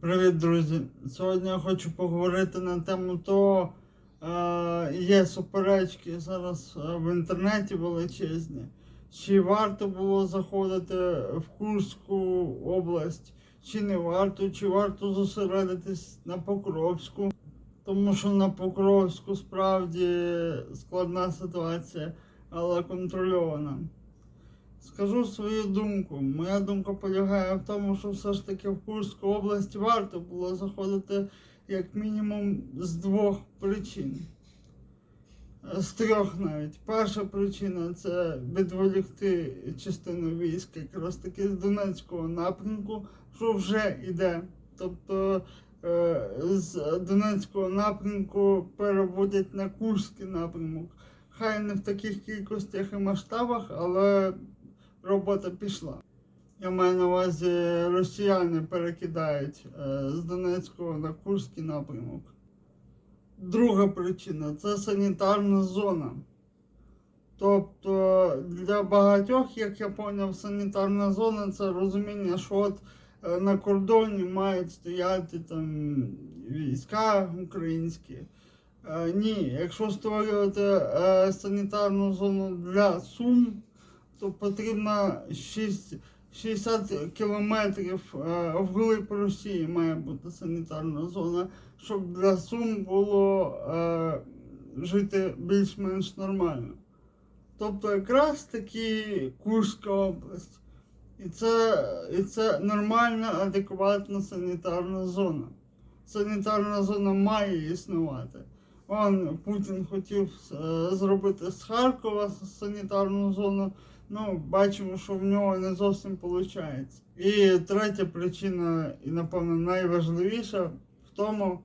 Привіт, друзі! Сьогодні я хочу поговорити на тему того, е, є суперечки зараз е, в інтернеті величезні. Чи варто було заходити в Курську область, чи не варто, чи варто зосередитись на Покровську, тому що на Покровську справді складна ситуація, але контрольована. Скажу свою думку. Моя думка полягає в тому, що все ж таки в Курську область варто було заходити як мінімум з двох причин. З трьох навіть. Перша причина це відволікти частину військ якраз таки з Донецького напрямку, що вже йде. Тобто е, з Донецького напрямку переводять на Курський напрямок. Хай не в таких кількостях і масштабах, але робота пішла. Я маю на увазі, росіяни перекидають е, з Донецького на Курський напрямок. Друга причина це санітарна зона. Тобто для багатьох, як я поняв, санітарна зона це розуміння, що от е, на кордоні мають стояти там війська українські. Е, ні, якщо створювати санітарну зону для Сум, то потрібно 6, 60 кілометрів е, вглиб Росії має бути санітарна зона, щоб для Сум було е, жити більш-менш нормально. Тобто якраз таки Курська область. І це, і це нормальна, адекватна санітарна зона. Санітарна зона має існувати. Он Путін хотів е, зробити з Харкова санітарну зону. Ну, бачимо, що в нього не зовсім виходить. І третя причина, і напевно найважливіша, в тому,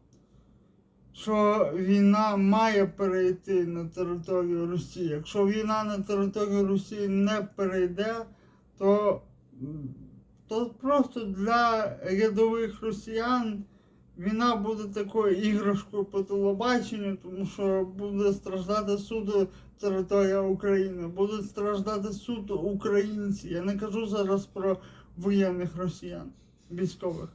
що війна має перейти на територію Росії. Якщо війна на територію Росії не перейде, то, то просто для рядових росіян війна буде такою іграшкою по телебаченню, тому що буде страждати суто територія України, будуть страждати суто українці. Я не кажу зараз про воєнних росіян, військових.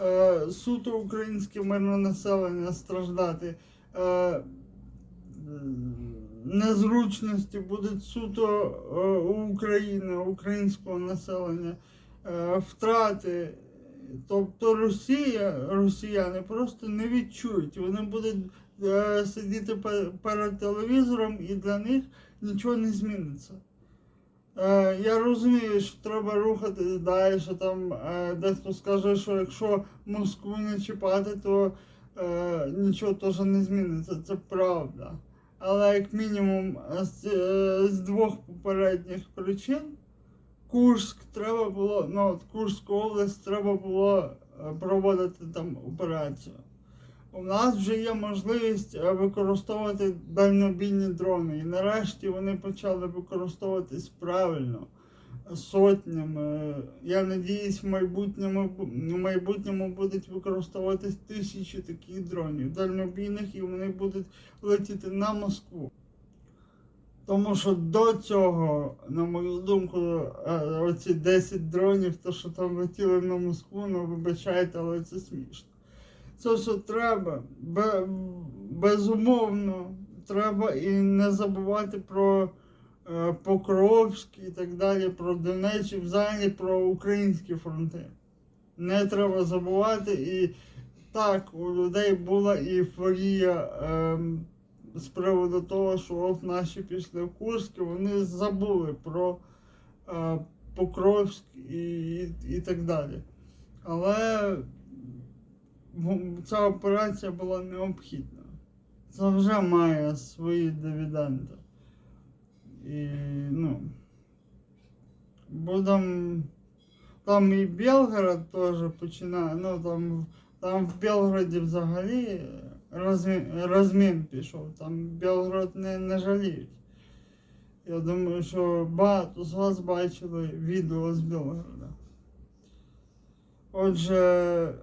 Е, суто українське мирне населення страждати. Е, незручності будуть суто е, у України, українського населення, е, втрати. Тобто Росія, росіяни просто не відчують. Вони будуть е, сидіти перед телевізором і для них нічого не зміниться. Е, я розумію, що треба рухатись далі, що там е, дехто скаже, що якщо Москву не чіпати, то нічого теж не зміниться. Це правда. Але як мінімум з двох попередніх причин Курськ треба було, ну от Курську область треба було е, проводити там операцію. У нас вже є можливість е, використовувати дальнобійні дрони. І нарешті вони почали використовуватись правильно е, сотнями. Я надіюсь, в майбутньому, в майбутньому будуть використовуватись тисячі таких дронів дальнобійних, і вони будуть летіти на Москву. Тому що до цього, на мою думку, е, оці 10 дронів, то що там летіли на Москву, ну вибачайте, але це смішно. Це все треба. Безумовно, треба і не забувати про е, Покровськ і так далі, про Донець, і взагалі про українські фронти. Не треба забувати. І так, у людей була ейфорія. ем, з приводу того, що от наші пішли в Курськ, і вони забули про е, Покровськ і, і, і так далі. Але ця операція була необхідна. Це вже має свої дивіденди. І, ну, будем там і Белгород теж починає, ну там, там в Белгороді взагалі розмін, розмін пішов, там Белгород не, не жаліють. Я думаю, що багато з вас бачили відео з Белгорода. Отже,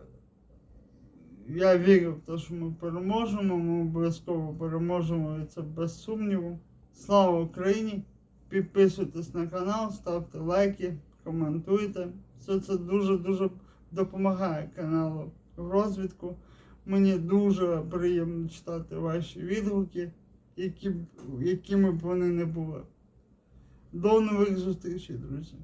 я вірю в те, що ми переможемо, ми обов'язково переможемо і це без сумніву. Слава Україні! Підписуйтесь на канал, ставте лайки, коментуйте. Все це дуже-дуже допомагає каналу в розвитку. Мені дуже приємно читати ваші відгуки, які, якими б вони не були. До нових зустрічей, друзі.